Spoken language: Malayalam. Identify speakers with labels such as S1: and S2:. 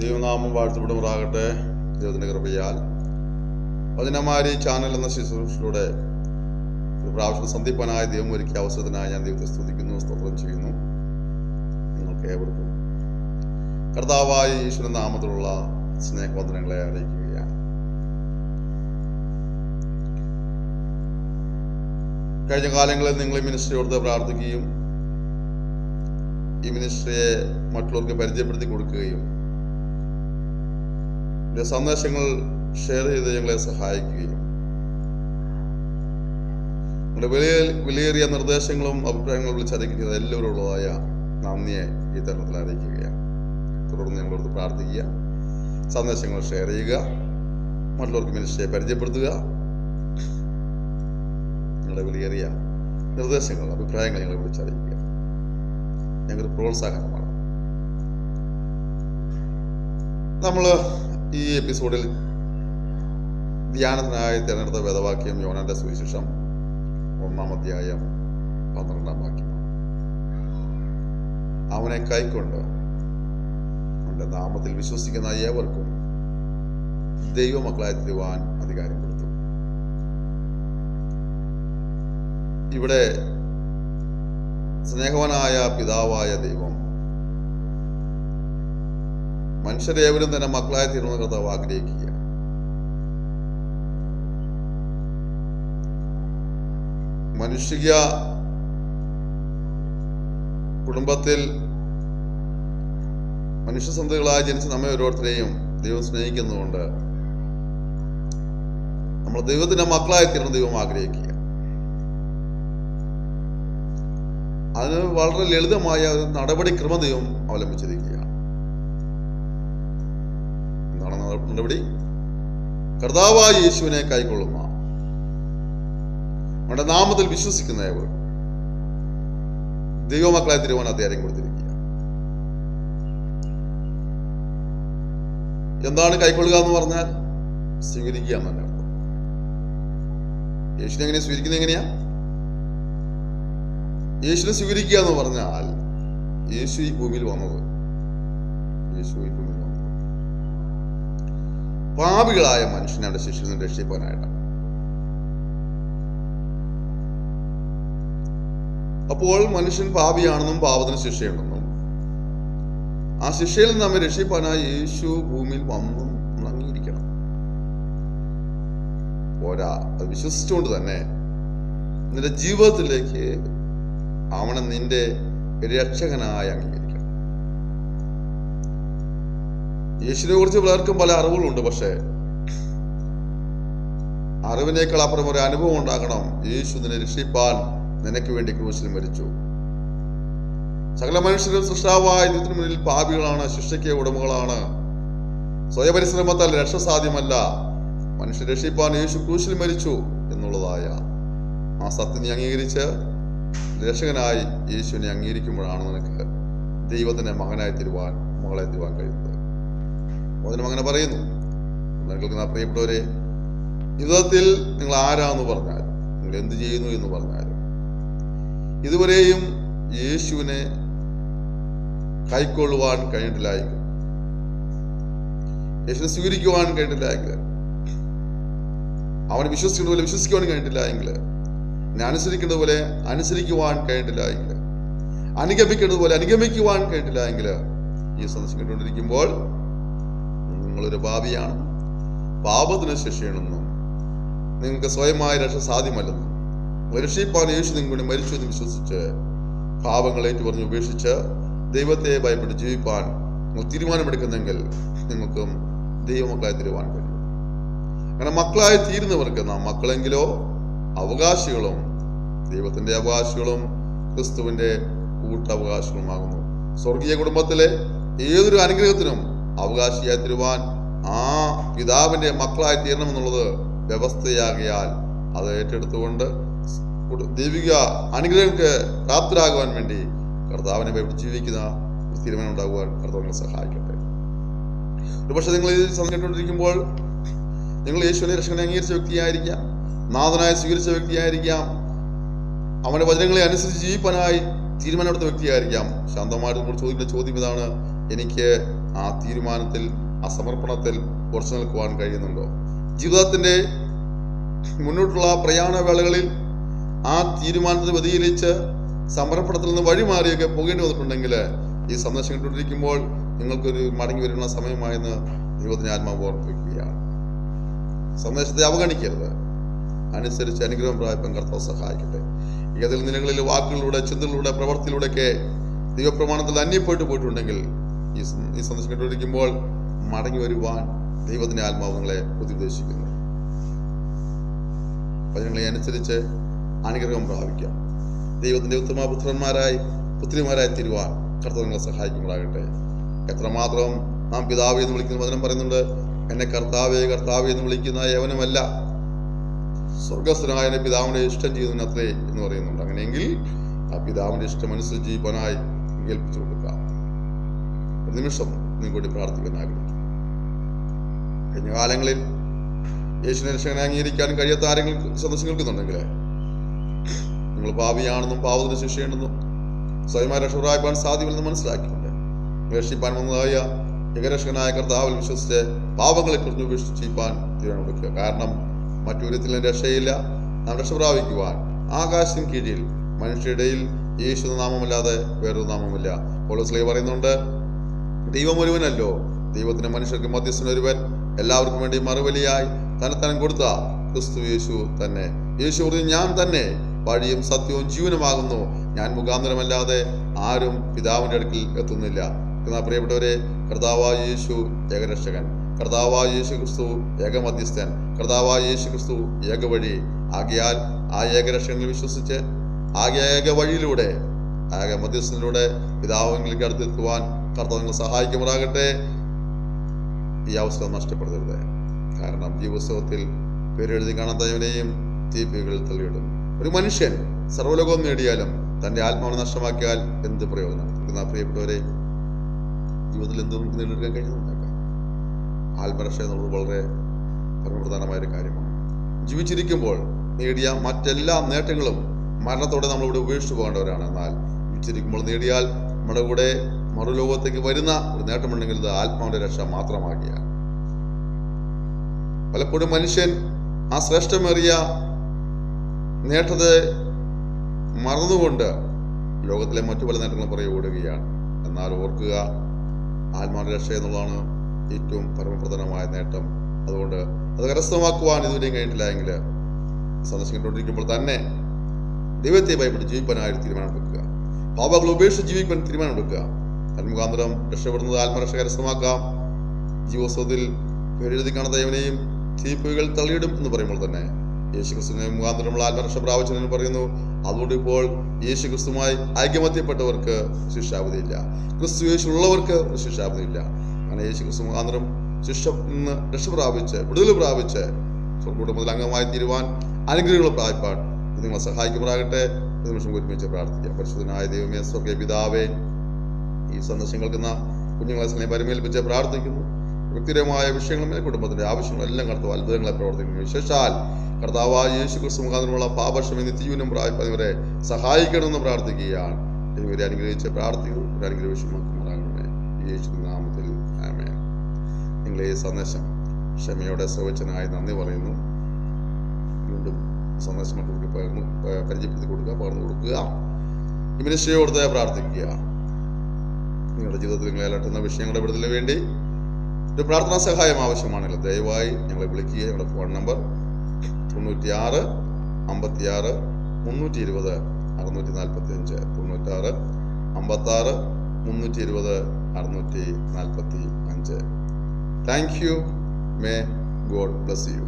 S1: ദൈവനാമം വാഴ്ത്തപ്പെടുമാറാകട്ടെ ദൈവത്തിന്റെ കൃപയാൽ. വചനമാരി ചാനൽ എന്ന ശുശ്രൂഷയിലൂടെ പ്രാവശ്യം സന്ദീപനായ ദൈവം ഒരുക്കിയ അവസരത്തിനായി ഞാൻ ദൈവത്തെ സ്തുതിക്കുന്നു സ്തോത്രം ചെയ്യുന്നു. നിങ്ങൾക്ക് ഏവർക്കും കർത്താവായ ഈശ്വരൻ നാമത്തിലുള്ള സ്നേഹവന്ദനങ്ങളെ അറിയിക്കുകയാണ്. കഴിഞ്ഞ കാലങ്ങളിൽ നിങ്ങൾ മിനിസ്ട്രിയോട് പ്രാർത്ഥിക്കുകയും ഈ മിനിസ്ട്രിയെ മറ്റുള്ളവർക്ക് പരിചയപ്പെടുത്തി കൊടുക്കുകയും സന്ദേശങ്ങൾ ഷെയർ ചെയ്ത് ഞങ്ങളെ സഹായിക്കുകയും. നിങ്ങളുടെ വലിയ വിലയേറിയ നിർദ്ദേശങ്ങളും അഭിപ്രായങ്ങളും വിളിച്ചറിയിക്കുന്നത് എല്ലാവരും എല്ലാവരുള്ളതായ നന്ദിയെ ഈ തരണത്തിൽ അറിയിക്കുകയാണ്. തുടർന്ന് ഞങ്ങളോട് പ്രാർത്ഥിക്കുക. സന്ദേശങ്ങൾ ഷെയർ ചെയ്യുക. മറ്റുള്ളവർക്ക് മിനിസ്ട്രിയെ പരിചയപ്പെടുത്തുക. നിങ്ങളുടെ വിലയേറിയ നിർദ്ദേശങ്ങൾ അഭിപ്രായങ്ങൾ ഞങ്ങളെ വിളിച്ചറിയിക്കുക ഞങ്ങൾക്ക് പ്രോത്സാഹനമാണ്. നമ്മൾ ഈ എപ്പിസോഡിൽ ധ്യാനത്തിനായി തിരഞ്ഞെടുത്ത വേദവാക്യം യോനാന്റെ സുവിശേഷം ഒന്നാം അധ്യായം പന്ത്രണ്ടാം വാക്യമാണ്. അവനെ കൈക്കൊണ്ട് അവന്റെ നാമത്തിൽ വിശ്വസിക്കുന്ന ഏവർക്കും ദൈവമക്കളായി തീരുവാൻ അധികാരം കൊടുത്തു. ഇവിടെ സ്നേഹവനായ പിതാവായ ദൈവം മനുഷ്യരേവരും തന്നെ മക്കളായി തീരുന്ന കർത്താവ് ആഗ്രഹിക്കുക മനുഷ്യ കുടുംബത്തിൽ മനുഷ്യസന്ധകളായി ജനിച്ച നമ്മെ ഓരോരുത്തരെയും ദൈവം സ്നേഹിക്കുന്നതുകൊണ്ട് നമ്മൾ ദൈവത്തിന്റെ മക്കളായി തീരണം ദൈവം ആഗ്രഹിക്കുക അതിന് വളരെ ലളിതമായ ഒരു നടപടിക്രമ ദൈവം അവലംബിച്ചിരിക്കുകയാണ്. നടപടി കർത്താവായ യേശുവിനെ കൈകൊള്ളുന്ന നമ്മുടെ നാമത്തിൽ വിശ്വസിക്കുന്നവർ ദൈവമക്കളെ തിരുവാൻ അധികാരം കൊടുത്തിരിക്കുക എന്താണ് കൈക്കൊള്ളുക എന്ന് പറഞ്ഞാൽ സ്വീകരിക്കുക എന്നല്ല യേശുവിനെ എങ്ങനെ സ്വീകരിക്കുന്നത് എങ്ങനെയാ? യേശുവിനെ സ്വീകരിക്കുക എന്ന് പറഞ്ഞാൽ യേശു ഈ ഭൂമിയിൽ വന്നത്. യേശു ഈ ഭൂമിയിൽ പാപികളായ മനുഷ്യനെ അവിടെ ശിഷ്യയിൽ നിന്ന് രക്ഷിക്കാനായിട്ടാണ് അപ്പോൾ മനുഷ്യൻ പാപിയാണെന്നും പാപത്തിന് ശിക്ഷയുണ്ടെന്നും ആ ശിക്ഷയിൽ നിന്ന് നമ്മെ രക്ഷിപ്പാനായി യേശു ഭൂമിയിൽ വന്നും അംഗീകരിക്കണം പോരാ അത് വിശ്വസിച്ചുകൊണ്ട് തന്നെ നിന്റെ ജീവിതത്തിലേക്ക് അവനെ നിന്റെ രക്ഷകനായി അംഗീകരിക്കണം യേശുവിനെ കുറിച്ച് പലർക്കും പല അറിവുകളുണ്ട് പക്ഷേ അറിവിനേക്കാൾ അപ്പുറം ഒരു അനുഭവം ഉണ്ടാകണം. യേശു നിന്നെ രക്ഷിപ്പാൻ നിനക്ക് വേണ്ടി ക്രൂശിൽ മരിച്ചു. സകല മനുഷ്യരും സൃഷ്ടാവായ ദൈവത്തിന് മുന്നിൽ പാപികളാണ് ശിക്ഷയ്ക്ക് ഉടമകളാണ്. സ്വയപരിശ്രമത്താൽ രക്ഷ സാധ്യമല്ല. മനുഷ്യ രക്ഷിപ്പാൻ യേശു ക്രൂശിൽ മരിച്ചു എന്നുള്ളതായ ആ സത്യം നീ അംഗീകരിച്ച് രക്ഷകനായി യേശുവിനെ അംഗീകരിക്കുമ്പോഴാണ് നിനക്ക് ദൈവത്തിന്റെ മകനായി തീരുവാൻ മകളെ തീരുവാൻ കഴിയുന്നത്. അതിനും അങ്ങനെ പറയുന്നു. കേൾക്കുന്ന പ്രിയപ്പെട്ടവരെ ജീവിതത്തിൽ നിങ്ങൾ ആരാന്ന് പറഞ്ഞാലും നിങ്ങൾ എന്ത് ചെയ്യുന്നു എന്ന് പറഞ്ഞാലും ഇതുവരെയും യേശുവിനെ കൈക്കൊള്ളുവാൻ കഴിഞ്ഞിട്ടില്ലായെങ്കിൽ യേശുവിനെ സ്വീകരിക്കുവാൻ കഴിഞ്ഞിട്ടില്ലായെങ്കിൽ അവനെ വിശ്വസിക്കുന്നത് പോലെ വിശ്വസിക്കുവാൻ കഴിഞ്ഞിട്ടില്ല എങ്കിൽ എന്നെ അനുസരിക്കേണ്ടത് പോലെ അനുസരിക്കുവാൻ കഴിഞ്ഞിട്ടില്ല എങ്കിൽ അനുഗമിക്കേണ്ടതുപോലെ അനുഗമിക്കുവാൻ കഴിഞ്ഞിട്ടില്ല എങ്കിൽ ഈ സന്ദേശം കേട്ടുകൊണ്ടിരിക്കുമ്പോൾ നിങ്ങളൊരു പാപിയാണെന്നും പാപത്തിന് ശിക്ഷയാണെന്നും നിങ്ങൾക്ക് സ്വയമായ രക്ഷ സാധ്യമല്ലെന്നും മനുഷ്യപ്പാൻ യേശു നിങ്ങൾ കൂടി മരിച്ചു എന്ന് വിശ്വസിച്ച് പാപങ്ങളെ പറഞ്ഞ് ഉപേക്ഷിച്ച് ദൈവത്തെ ഭയപ്പെട്ട് ജീവിപ്പാൻ തീരുമാനമെടുക്കുന്നെങ്കിൽ നിങ്ങൾക്കും ദൈവമക്കളായി തീരുവാൻ കഴിയും. അങ്ങനെ മക്കളായി തീരുന്നവർക്ക് നാം മക്കളെങ്കിലോ അവകാശികളും ദൈവത്തിന്റെ അവകാശികളും ക്രിസ്തുവിന്റെ കൂട്ടവകാശികളുമാകുന്നു. സ്വർഗീയ കുടുംബത്തിലെ ഏതൊരു അനുഗ്രഹത്തിനും അവകാശിയായി തീരുവാൻ ആ പിതാവിന്റെ മക്കളായി തീരണമെന്നുള്ളത് വ്യവസ്ഥയാകിയാൽ അത് ഏറ്റെടുത്തുകൊണ്ട് ദൈവിക അനുഗ്രഹങ്ങൾക്ക് പ്രാപ്തരാകുവാൻ വേണ്ടി കർത്താവിനെ ഭയപ്പെട്ട് ജീവിക്കുന്ന തീരുമാനം ഉണ്ടാകുവാൻ കർത്താവിനെ സഹായിക്കട്ടെ. ഒരുപക്ഷെ നിങ്ങൾ ഇത് സംസാരിച്ചുകൊണ്ടിരിക്കുമ്പോൾ നിങ്ങൾ യേശുവിനെ രക്ഷകനെ അംഗീകരിച്ച വ്യക്തിയായിരിക്കാം നാഥനായി സ്വീകരിച്ച വ്യക്തിയായിരിക്കാം അവന്റെ വചനങ്ങളെ അനുസരിച്ച് ജീവിപ്പാനായി തീരുമാനമെടുത്ത വ്യക്തിയായിരിക്കാം. ശാന്തമായിട്ട് നമ്മൾ ചോദിക്കുന്ന ചോദ്യം ഇതാണ് എനിക്ക് ആ തീരുമാനത്തിൽ ആ സമർപ്പണത്തിൽ ഉറച്ചു നിൽക്കുവാൻ കഴിയുന്നുണ്ടോ? ജീവിതത്തിന്റെ മുന്നോട്ടുള്ള പ്രയാണ വേളകളിൽ ആ തീരുമാനത്തിന് വ്യതിചലിച്ച് സമർപ്പണത്തിൽ നിന്ന് വഴിമാറിയൊക്കെ പോകേണ്ടി വന്നിട്ടുണ്ടെങ്കിൽ ഈ സന്ദേശം കണ്ടുകൊണ്ടിരിക്കുമ്പോൾ നിങ്ങൾക്കൊരു മടങ്ങി വരുന്ന സമയമായെന്ന് ദൈവത്തിന് ആത്മാവ് ഓർപ്പിക്കുകയാണ്. സന്ദേശത്തെ അവഗണിക്കരുത്. അനുസരിച്ച് അനുഗ്രഹം പ്രായപ്പം കർത്താവ് സഹായിക്കട്ടെ. ഏതെങ്കിലും നിലകളിൽ വാക്കുകളിലൂടെ ചിന്തകളിലൂടെ പ്രവർത്തിയിലൂടെയൊക്കെ ദൈവപ്രമാണത്തിൽ അന്യപ്പെട്ടു പോയിട്ടുണ്ടെങ്കിൽ ഈ സന്ദേശം കണ്ടുകൊണ്ടിരിക്കുമ്പോൾ മടങ്ങി വരുവാൻ ദൈവത്തിന്റെ ആത്മാവ് നിങ്ങളെ ഉപദേശിക്കുന്നു വചനങ്ങളെ അനുസരിച്ച് അനുഗ്രഹം പ്രാപിക്കാം. ദൈവത്തിന്റെ ഉത്തമ പുത്രന്മാരായി പുത്രിമാരായി തീരുവാൻ കർത്താവ് നിങ്ങളെ സഹായിക്കുമ്പോഴാകട്ടെ എത്രമാത്രം നാം പിതാവ് എന്ന് വിളിക്കുന്ന വചനം പറയുന്നുണ്ട് എന്നെ കർത്താവേ കർത്താവേ എന്ന് വിളിക്കുന്ന യവനുമല്ല സ്വർഗസ്ഥനായ പിതാവിനെ ഇഷ്ടം ഇഷ്ടം ചെയ്യുന്നതിനത്രേ എന്ന് പറയുന്നുണ്ട്. അങ്ങനെയെങ്കിൽ ആ പിതാവിന്റെ ഇഷ്ടം അനുസരിച്ച് ജീവനായി ഏൽപ്പിച്ചു കൊടുക്കാം. ഒരു നിമിഷം കൂടി പ്രാർത്ഥിക്കാൻ ആഗ്രഹിക്കുന്നു. കഴിഞ്ഞ കാലങ്ങളിൽ യേശുവിനെ രക്ഷകനെ അംഗീകരിക്കാൻ കഴിയാത്ത ആരെങ്കിലും സദസ്സ് കേൾക്കുന്നുണ്ടെങ്കിൽ നിങ്ങൾ പാപിയാണെന്നും പാവത്തിന് ശിക്ഷയുണ്ടെന്നും സ്വയമായി രക്ഷപ്പെടാൻ സാധ്യമല്ലെന്ന് മനസ്സിലാക്കിയിട്ടുണ്ട് രക്ഷിപ്പാൻ വന്നതായ ഏകരക്ഷകനായ കർത്താവിൽ വിശ്വസിച്ച് പാപങ്ങളെ കുറിച്ച് ഉപേക്ഷിച്ചിപ്പാൻ തീരുമാനമെടുക്കുക കാരണം മറ്റൊരുത്തിലും രക്ഷയില്ല. നാം രക്ഷ പ്രാപിക്കുവാൻ ആകാശത്തിന് കീഴിൽ മനുഷ്യരുടെയിൽ യേശു നാമമല്ലാതെ വേറൊരു നാമമില്ല പോലീസ് പറയുന്നുണ്ട് ദൈവം ഒരുവനല്ലോ. ദൈവത്തിന് മനുഷ്യർക്ക് മധ്യസ്ഥൻ ഒരുവൻ. എല്ലാവർക്കും വേണ്ടി മറുപലിയായി തന്നെത്താൻ കൊടുത്ത ക്രിസ്തു യേശു തന്നെ. യേശു പറഞ്ഞു ഞാൻ തന്നെ വഴിയും സത്യവും ജീവനുമാകുന്നു. ഞാൻ മുഖാന്തരമല്ലാതെ ആരും പിതാവിന്റെ അടുക്കിൽ എത്തുന്നില്ല. എന്നാൽ പ്രിയപ്പെട്ടവരെ കർത്താവായ യേശു ഏകരക്ഷകൻ കർത്താവായ യേശു ക്രിസ്തു ഏകമധ്യസ്ഥൻ കർത്താവായ യേശു ക്രിസ്തു ഏകവഴി. ആകയാൽ ആ ഏകരക്ഷകനിൽ വിശ്വസിച്ച് ആകെ ഏക വഴിയിലൂടെ ആകെ മധ്യസ്ഥനിലൂടെ പിതാവിലേക്ക് അടുത്തെത്തുവാൻ കർത്താവ് നിങ്ങൾ സഹായിക്കുമാറാകട്ടെ. ഈ അവസരം നഷ്ടപ്പെടുത്തരുത് കാരണം പുസ്തകത്തിൽ പേരെഴുതി കാണാത്തവനെയും തീപികൾ തള്ളിയിടും. ഒരു മനുഷ്യൻ സർവലോകവും നേടിയാലും തന്റെ ആത്മാവിനെ നഷ്ടമാക്കിയാൽ എന്ത് പ്രയോജനം? എന്നാ പ്രിയപ്പെട്ടവരെ ജീവിതത്തിൽ എന്തും നേടിയെടുക്കാൻ കഴിയുന്നുണ്ടാക്കാം ആത്മരക്ഷ എന്നുള്ളത് വളരെ പരമപ്രധാനമായ ഒരു കാര്യമാണ്. ജീവിച്ചിരിക്കുമ്പോൾ നേടിയ മറ്റെല്ലാ നേട്ടങ്ങളും മരണത്തോടെ നമ്മളിവിടെ ഉപേക്ഷിച്ചു പോകേണ്ടവരാണ്. എന്നാൽ ജീവിച്ചിരിക്കുമ്പോൾ നേടിയാൽ നമ്മുടെ കൂടെ മറുലോകത്തേക്ക് വരുന്ന ഒരു നേട്ടമുണ്ടെങ്കിൽ ഇത് ആത്മാവിന്റെ രക്ഷ മാത്രമാകിയാണ് പലപ്പോഴും മനുഷ്യൻ ആ ശ്രേഷ്ഠമേറിയ നേട്ടത്തെ മറന്നുകൊണ്ട് ലോകത്തിലെ മറ്റു പല നേട്ടങ്ങളും പുറകെ ഓടുകയാണ്. എന്നാൽ ഓർക്കുക ആത്മാവിന്റെ രക്ഷ എന്നുള്ളതാണ് ഏറ്റവും പരമപ്രധാനമായ നേട്ടം. അതുകൊണ്ട് അത് കരസ്ഥമാക്കുവാൻ ഇതുവരെയും കഴിഞ്ഞിട്ടില്ല എങ്കിൽ സന്ദർശിക്കൊണ്ടിരിക്കുമ്പോൾ തന്നെ ദൈവത്തെ ഭയപ്പെട്ട് ജീവിക്കാനായി തീരുമാനമെടുക്കുക പാപങ്ങൾ ഉപേക്ഷിച്ച് ജീവിക്കാൻ തീരുമാനമെടുക്കുക തന്മുഖാന്തരം രക്ഷപ്പെടുന്നത് ആത്മരക്ഷ കരസ്ഥമാക്കാം ജീവിതത്തിൽ പേരെഴുതി കാണുന്ന യവനെയും തീപ്പുകൾ തള്ളിയിടും എന്ന് പറയുമ്പോൾ തന്നെ യേശു ക്രിസ്തുവിനെ മുഖാന്തരമുള്ള ആത്മരക്ഷ പ്രാപിച്ചെന്ന് പറയുന്നു. അതുകൊണ്ട് ഇപ്പോൾ യേശുക്രിസ്തുമായി ഐക്യമത്യപ്പെട്ടവർക്ക് ശിക്ഷാവധിയില്ല. ക്രിസ്തു യേശു ഉള്ളവർക്ക് ശിക്ഷാവധിയില്ല. അങ്ങനെ യേശു ക്രിസ്തു മുഖാന്തരം ശിക്ഷ രക്ഷ പ്രാപിച്ച് വിടുതൽ പ്രാപിച്ച് സ്വർഗകുടുംബത്തിൽ അംഗമായി തീരുവാൻ അനുഗ്രഹങ്ങൾ ഇത് നിങ്ങളെ സഹായിക്കുമാറാകട്ടെ. ഒരു നിമിഷം ഒരുമിച്ച് പ്രാർത്ഥിക്കാം. പരിശുദ്ധനായ ദൈവമേ സ്വർഗീയ പിതാവേ ഈ സന്ദേശം കേൾക്കുന്ന കുഞ്ഞുങ്ങളെ സ്നേഹം പരിമേൽപ്പിച്ച് പ്രാർത്ഥിക്കുന്നു. വ്യക്തിപരമായ വിഷയങ്ങളും കുടുംബത്തിന്റെ ആവശ്യങ്ങളെല്ലാം കടത്തും അത്ഭുതങ്ങളെ പ്രവർത്തിക്കുന്നു. വിശേഷാൽ കർത്താവായ യേശു ക്രിസ്തു മുഖാന്തരമുള്ള പാപക്ഷമ നിത്യജീവനും പ്രായപ്പതിവരെ സഹായിക്കണമെന്ന് പ്രാർത്ഥിക്കുകയാണ്. ഇവരെ അനുഗ്രഹിച്ച് പ്രാർത്ഥിക്കുന്നു. അനുഗ്രഹിച്ചുമാക്കുമാറാകണമേ യേശു നാമത്തിൽ. ആമേൻ. നിങ്ങളെ ഈ സന്ദേശം ക്ഷമയോടെ സവച്ചനായി നന്ദി പറയുന്നു. വീണ്ടും സന്ദേശം മറ്റുള്ളവർക്ക് പകർന്നു പരിചയപ്പെടുത്തി കൊടുക്കുക പകർന്നു കൊടുക്കുക. ഈ മിനിശ്രയോടുത്ത് പ്രാർത്ഥിക്കുക. നിങ്ങളുടെ ജീവിതത്തിൽ നിങ്ങളെ അലട്ടുന്ന വിഷയങ്ങളുടെ വിടുതലിന് വേണ്ടി ഒരു പ്രാർത്ഥനാ സഹായം ആവശ്യമാണെങ്കിൽ ദയവായി ഞങ്ങളെ വിളിക്കുക. ഞങ്ങളുടെ ഫോൺ നമ്പർ തൊണ്ണൂറ്റിയാറ് അമ്പത്തിയാറ് മുന്നൂറ്റി ഇരുപത് അറുന്നൂറ്റി നാൽപ്പത്തി അഞ്ച് തൊണ്ണൂറ്റാറ് അമ്പത്താറ് മുന്നൂറ്റി ഇരുപത് അറുന്നൂറ്റി നാൽപ്പത്തി അഞ്ച് thank you may God bless you